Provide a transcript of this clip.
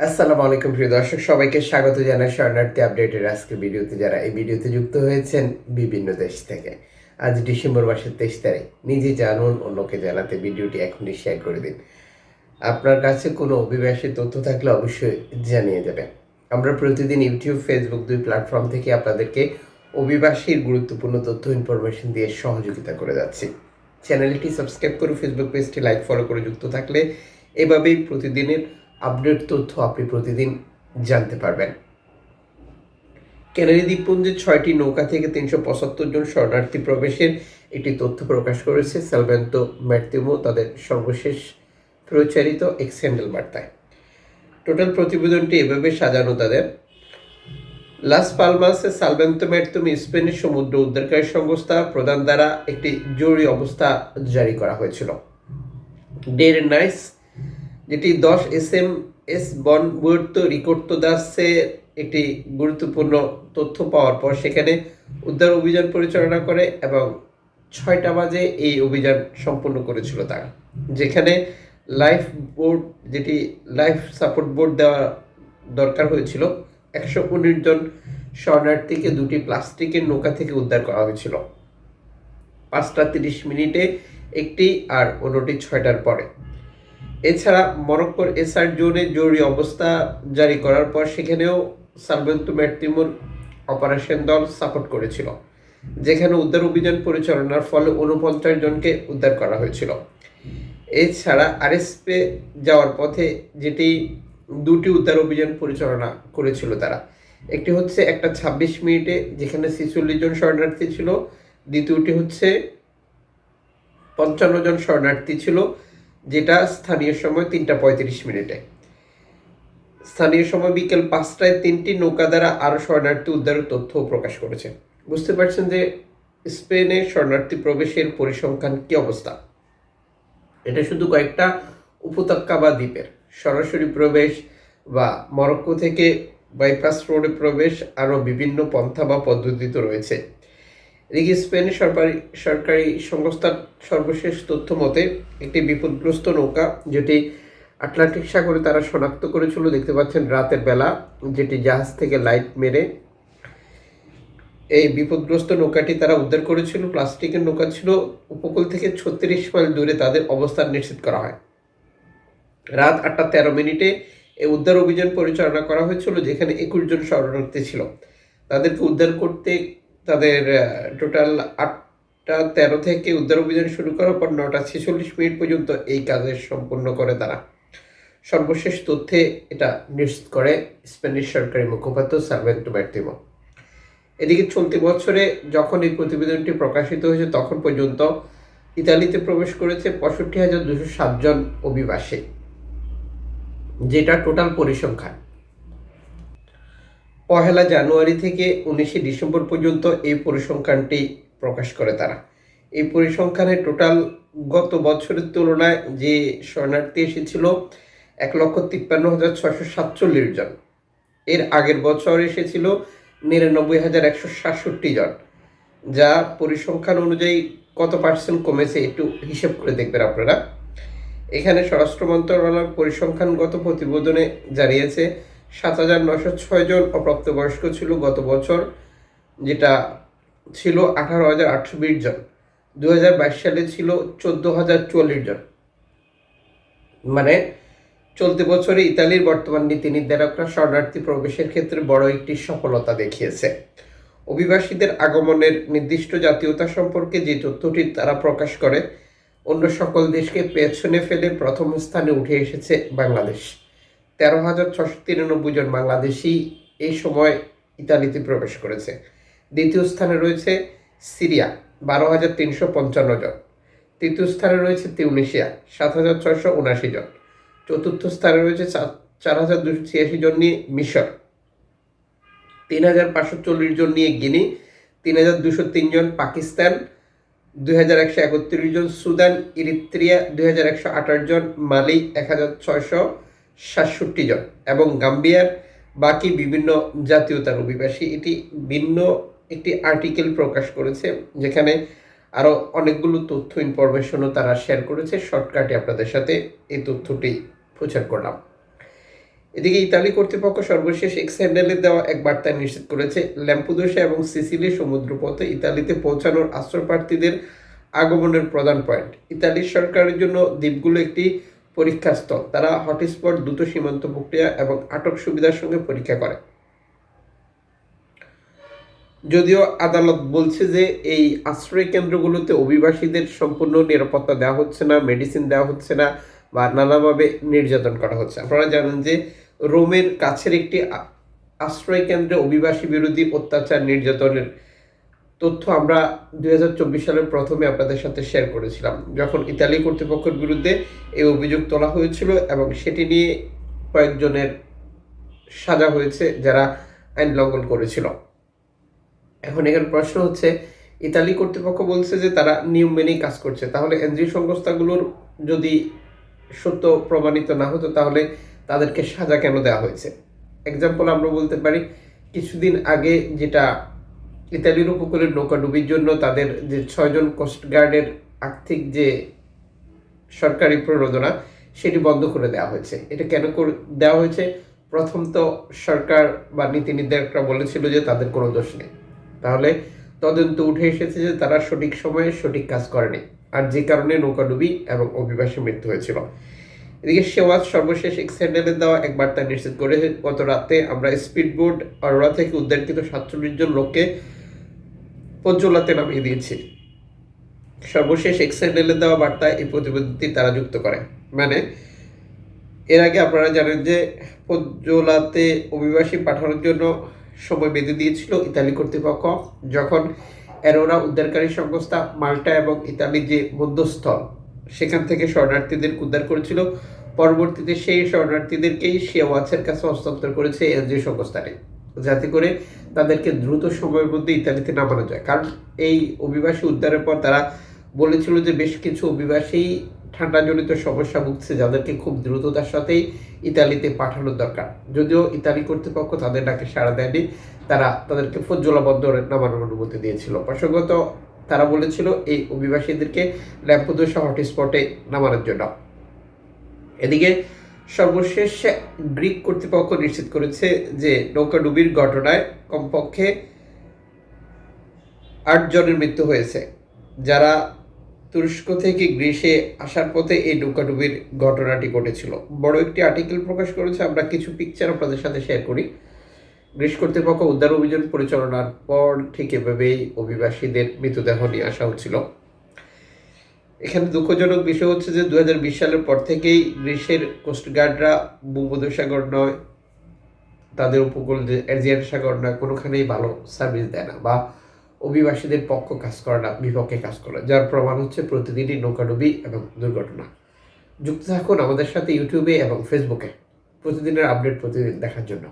আসসালামু আলাইকুম, প্রিয় দর্শক। সবাইকে স্বাগত জানাই শরণার্থী আপডেটের আজকে ভিডিওতে, যারা এই ভিডিওতে যুক্ত হয়েছেন বিভিন্ন দেশ থেকে। আজ ডিসেম্বর মাসের তেইশ তারিখ। নিজে জানুন, অন্যকে জানাতে ভিডিওটি এখনই শেয়ার করে দিন। আপনার কাছে কোনো অভিবাসী তথ্য থাকলে অবশ্যই জানিয়ে দেবেন। আমরা প্রতিদিন ইউটিউব, ফেসবুক দুই প্ল্যাটফর্ম থেকে আপনাদেরকে অভিবাসীর গুরুত্বপূর্ণ তথ্য, ইনফরমেশন দিয়ে সহযোগিতা করে যাচ্ছি। চ্যানেলটি সাবস্ক্রাইব করে ফেসবুক পেজটি লাইক, ফলো করে যুক্ত থাকলে এভাবেই প্রতিদিনের আপডেট তথ্য আপনি প্রতিদিন জানতে পারবেন। ক্যানারি দ্বীপপুঞ্জে ছয়টি নৌকা থেকে তিনশো পঁচাত্তর জন শরণার্থী প্রবেশের একটি তথ্য প্রকাশ করেছে সালভেন্তো ম্যাটতিমো তাদের সর্বশেষ প্রচারিত এক্স হ্যান্ডেল বার্তায়। টোটাল প্রতিবেদনটি এভাবে সাজানো, তাদের লাস পালমাসে সালভেন্তো ম্যাটতুমি স্পেনের সমুদ্র উদ্ধারকারী সংস্থা প্রধান দ্বারা একটি জরুরি অবস্থা জারি করা হয়েছিল। ডের নাইস যেটি দশ এস এম এস বন বুয়ের্তো রিকোর্তো দাসের একটি গুরুত্বপূর্ণ তথ্য পাওয়ার পর সেখানে উদ্ধার অভিযান পরিচালনা করে এবং ছয়টা বাজে এই অভিযান সম্পন্ন করেছিল তারা। যেখানে লাইফ বোর্ড, যেটি লাইফ সাপোর্ট বোর্ড দেওয়া দরকার হয়েছিল, একশো উনিশ জন শরণার্থীকে দুটি প্লাস্টিকের নৌকা থেকে উদ্ধার করা হয়েছিল। পাঁচটা তিরিশ মিনিটে একটি আর অন্যটি ছয়টার পরে। এছাড়া মরক্কোর এসআর জোনে জরুরি অবস্থা জারি করার পর সেখানেও সালভেন্তো ম্যাটতিমুর অপারেশন দল সাপোর্ট করেছিল, যেখানে উদ্ধার অভিযান পরিচালনার ফলে উনপঞ্চাশ জনকে উদ্ধার করা হয়েছিল। এছাড়া আরএসপে যাওয়ার পথে যেটি দুটি উদ্ধার অভিযান পরিচালনা করেছিল তারা, একটি হচ্ছে একটা ছাব্বিশ মিনিটে যেখানে ছেচল্লিশ জন শরণার্থী ছিল, দ্বিতীয়টি হচ্ছে পঞ্চান্ন জন শরণার্থী ছিল যেটা স্থানীয় সময় তিনটা পঁয়ত্রিশ মিনিটে। স্থানীয় সময় বিকেল পাঁচটায় তিনটি নৌকা দ্বারা আরও শরণার্থী উদ্ধারের তথ্য প্রকাশ করেছে। বুঝতে পারছেন যে স্পেনে শরণার্থী প্রবেশের পরিসংখ্যান কি অবস্থা? এটা শুধু কয়েকটা উপত্যকা বা দ্বীপের। সরাসরি প্রবেশ বা মরক্কো থেকে বাইপাস রোডে প্রবেশ আরও বিভিন্ন পন্থা বা পদ্ধতি তো রয়েছে। এদিকে স্পেনের সরকারি সরকারি সংস্থার সর্বশেষ তথ্য মতে, একটি বিপদগ্রস্ত নৌকা যেটি আটলান্টিক সাগরে তারা শনাক্ত করেছিল, দেখতে পাচ্ছেন রাতের বেলা, যেটি জাহাজ থেকে লাইট মেরে এই বিপদগ্রস্ত নৌকাটি তারা উদ্ধার করেছিল। প্লাস্টিকের নৌকা ছিল, উপকূল থেকে ছত্রিশ মাইল দূরে তাদের অবস্থান নিশ্চিত করা হয়। রাত আটটা তেরো মিনিটে এই উদ্ধার অভিযান পরিচালনা করা হয়েছিল, যেখানে একুশ জন শরণার্থী ছিল। তাদেরকে উদ্ধার করতে তাদের টোটাল আটটা তেরো থেকে উদ্ধার অভিযান শুরু করার পর নটা ছেচল্লিশ মিনিট পর্যন্ত এই কাজের সম্পন্ন করে তারা। সর্বশেষ তথ্যে এটা নিশ্চিত করে স্প্যানিশ সরকারি মুখপাত্র সার্ভেন্টো ম্যার্তিমো এদিকে চলতি বছরে যখন এই প্রতিবেদনটি প্রকাশিত হয়েছে, তখন পর্যন্ত ইতালিতে প্রবেশ করেছে পঁয়ষট্টি হাজার দুশো সাতজন অভিবাসী, যেটা টোটাল পরিসংখ্যান। পহেলা জানুয়ারি থেকে উনিশে ডিসেম্বর পর্যন্ত এই পরিসংখ্যানটি প্রকাশ করে তারা। এই পরিসংখ্যানে টোটাল গত বছরের তুলনায় যে শরণার্থী এসেছিল এক লক্ষ তিপ্পান্ন হাজার ছশো সাতচল্লিশ জন। এর আগের বছর এসেছিল নিরানব্বই হাজার একশো সাতষট্টি জন। যা পরিসংখ্যান অনুযায়ী কত পার্সেন্ট কমেছে একটু হিসেব করে দেখবেন আপনারা। এখানে স্বরাষ্ট্র মন্ত্রণালয় পরিসংখ্যানগত প্রতিবেদনে জানিয়েছে সাত হাজার নশো ছয় জন অপ্রাপ্তবয়স্ক ছিল গত বছর, যেটা ছিল আঠারো হাজার আটশো বিশ জন। দু হাজার বাইশ সালে ছিল চোদ্দ হাজার চুয়াল্লিশ জন। মানে চলতি বছরে ইতালির বর্তমান নীতি নির্ধারকরা শরণার্থী প্রবেশের ক্ষেত্রে বড় একটি সফলতা দেখিয়েছে। অভিবাসীদের আগমনের নির্দিষ্ট জাতীয়তা সম্পর্কে যে তথ্যটি তারা প্রকাশ করে, অন্য সকল দেশকে পেছনে ফেলে প্রথম স্থানে উঠে এসেছে বাংলাদেশ। তেরো হাজার ছশো তিরানব্বই জন বাংলাদেশি এই সময় ইতালিতে প্রবেশ করেছে। দ্বিতীয় স্থানে রয়েছে সিরিয়া, বারো হাজার তিনশো পঞ্চান্ন জন। তৃতীয় স্থানে রয়েছে তিউনিশিয়া সাত হাজার ছয়শো উনাশি জন। চতুর্থ স্থানে রয়েছে চার হাজার দুশো ছিয়াশি জন নিয়ে মিশর। তিন হাজার পাঁচশো চল্লিশ জন নিয়ে গিনি। তিন হাজার দুশো তিন জন পাকিস্তান। দুই হাজার একশো একত্রিশ জন সুদান, ইরিত্রিয়া। দুই হাজার একশো আঠাশ জন মালি। এক হাজার ছয়শো সাতষট্টি জন এবং গাম্বিয়ার বাকি বিভিন্ন জাতীয়তার অভিবাসী। এটি ভিন্ন একটি আর্টিকেল প্রকাশ করেছে, যেখানে আরও অনেকগুলো তথ্য ইনফরমেশনও তারা শেয়ার করেছে। শর্টকাটে আপনাদের সাথে এই তথ্যটি প্রচার করলাম। এদিকে ইতালি কর্তৃপক্ষ সর্বশেষ এক্স হ্যান্ডেলে দেওয়া এক বার্তায় নিশ্চিত করেছে, ল্যাম্পুদোসা এবং সিসিলি সমুদ্রপথে ইতালিতে পৌঁছানোর আশ্রয় প্রার্থীদের আগমনের প্রধান পয়েন্ট। ইতালির সরকারের জন্য দ্বীপগুলো একটি পরীক্ষাস্থল। তারা হটস্পট দ্রুত সীমান্ত প্রক্রিয়া এবং আটক সুবিধার সঙ্গে পরীক্ষা করে। যদিও আদালত বলছে যে এই আশ্রয় কেন্দ্রগুলোতে অভিবাসীদের সম্পূর্ণ নিরাপত্তা দেওয়া হচ্ছে না মেডিসিন দেওয়া হচ্ছে না বা নানাভাবে নির্যাতন করা হচ্ছে। আপনারা জানেন যে রোমের কাছের একটি আশ্রয় কেন্দ্রে অভিবাসী বিরোধী অত্যাচার, নির্যাতনের তথ্য আমরা দু হাজার চব্বিশ সালের প্রথমে আপনাদের সাথে শেয়ার করেছিলাম, যখন ইতালি কর্তৃপক্ষের বিরুদ্ধে এই অভিযোগ তোলা হয়েছিল এবং সেটি নিয়ে কয়েকজনের সাজা হয়েছে যারা আইন লঙ্ঘন করেছিল। এখন এখানে প্রশ্ন হচ্ছে, ইতালি কর্তৃপক্ষ বলছে যে তারা নিয়ম মেনেই কাজ করছে, তাহলে এনজিও সংস্থাগুলোর যদি সত্য প্রমাণিত না হতো তাহলে তাদেরকে সাজা কেন দেওয়া হয়েছে? এক্সাম্পল আমরা বলতে পারি, কিছুদিন আগে যেটা ইতালির উপকূলের নৌকাডুবির জন্য তাদের যে ছয়জন কোস্টগার্ডের আর্থিক যে সরকারি প্রণোদনা, সেটি বন্ধ করে দেওয়া হয়েছে। এটা কেন করে দেওয়া হয়েছে? প্রথম তো সরকার বা নীতি নির্ধারকরা বলেছিল যে তাদের কোনো দোষ নেই। তাহলে তদন্ত উঠে এসেছে যে তারা সঠিক সময়ে সঠিক কাজ করেনি। আর যে কারণে নৌকাডুবি এবং অভিবাসী মৃত্যু হয়েছিল। এদিকে সেওয়াজ সর্বশেষ এক স্যান্ডেলের দেওয়া এক বার্তা নিশ্চিত করে গত রাতে আমরা স্পিড বোট অরোরা থেকে উদ্ধারকৃত সাতচল্লিশ জন লোককে পঞ্চলাতে নামিয়ে দিয়েছি। সর্বশেষ এক্স হ্যান্ডেলে দেওয়া বার্তায় এই প্রতিবেদনটি তারা যুক্ত করে। মানে এর আগে আপনারা জানেন যে পঞ্চলাতে অভিবাসী পাঠানোর জন্য সময় বেঁধে দিয়েছিল ইতালি কর্তৃপক্ষ, যখন অ্যারোরা উদ্ধারকারী সংস্থা মাল্টা এবং ইতালির যে মধ্যস্থল সেখান থেকে শরণার্থীদের উদ্ধার করেছিল। পরবর্তীতে সেই শরণার্থীদেরকেই সে ওয়াচের কাছে হস্তান্তর করেছে এনজিও সংস্থাটি। যাতে করে তাদেরকে দ্রুত সময়ের মধ্যে ইতালিতে নামানো যায়। কারণ এই অভিবাসী উদ্ধারের পর তারা বলেছিল যে বেশ কিছু অভিবাসী ঠান্ডাজনিত সমস্যা ভুগছে, যাদেরকে খুব দ্রুততার সাথেই ইতালিতে পাঠানোর দরকার। যদিও ইতালি কর্তৃপক্ষ তাদের ডাকে সাড়া দেয়নি, তারা তাদেরকে ফজ্জলা বন্দরে নামানোর অনুমতি দিয়েছিল। প্রসঙ্গত তারা বলেছিল, এই অভিবাসীদেরকে ল্যাম্পোদোসা হটস্পটে নামানোর জন্য। এদিকে সর্বশেষ গ্রিক কর্তৃপক্ষ নিশ্চিত করেছে যে নৌকাডুবির ঘটনায় কমপক্ষে আট জনের মৃত্যু হয়েছে। যারা তুরস্ক থেকে গ্রীসে আসার পথে এই নৌকাডুবির ঘটনাটি ঘটেছিল। বড় একটি আর্টিকেল প্রকাশ করেছে, আমরা কিছু পিকচার আপনাদের সাথে শেয়ার করি। গ্রীস কর্তৃপক্ষ উদ্ধার অভিযান পরিচালনার পর ঠিক এভাবেই অভিবাসীদের মৃতদেহ নিয়ে আসা হচ্ছিল। এখানে দুঃখজনক বিষয় হচ্ছে যে দু হাজার বিশ সালের পর থেকেই গ্রীসের কোস্টগার্ডরা ভূমধ্যসাগর নয়, তাদের উপকূল যে এজিয়ান সাগর নয়, কোনোখানেই ভালো সার্ভিস দেয় না বা অভিবাসীদের পক্ষ কাজ করে না, বিপক্ষে কাজ করে যার প্রমাণ হচ্ছে প্রতিদিনই নৌকাডুবি এবং দুর্ঘটনা। যুক্ত থাকুন আমাদের সাথে ইউটিউবে এবং ফেসবুকে প্রতিদিনের আপডেট প্রতিদিন দেখার জন্য।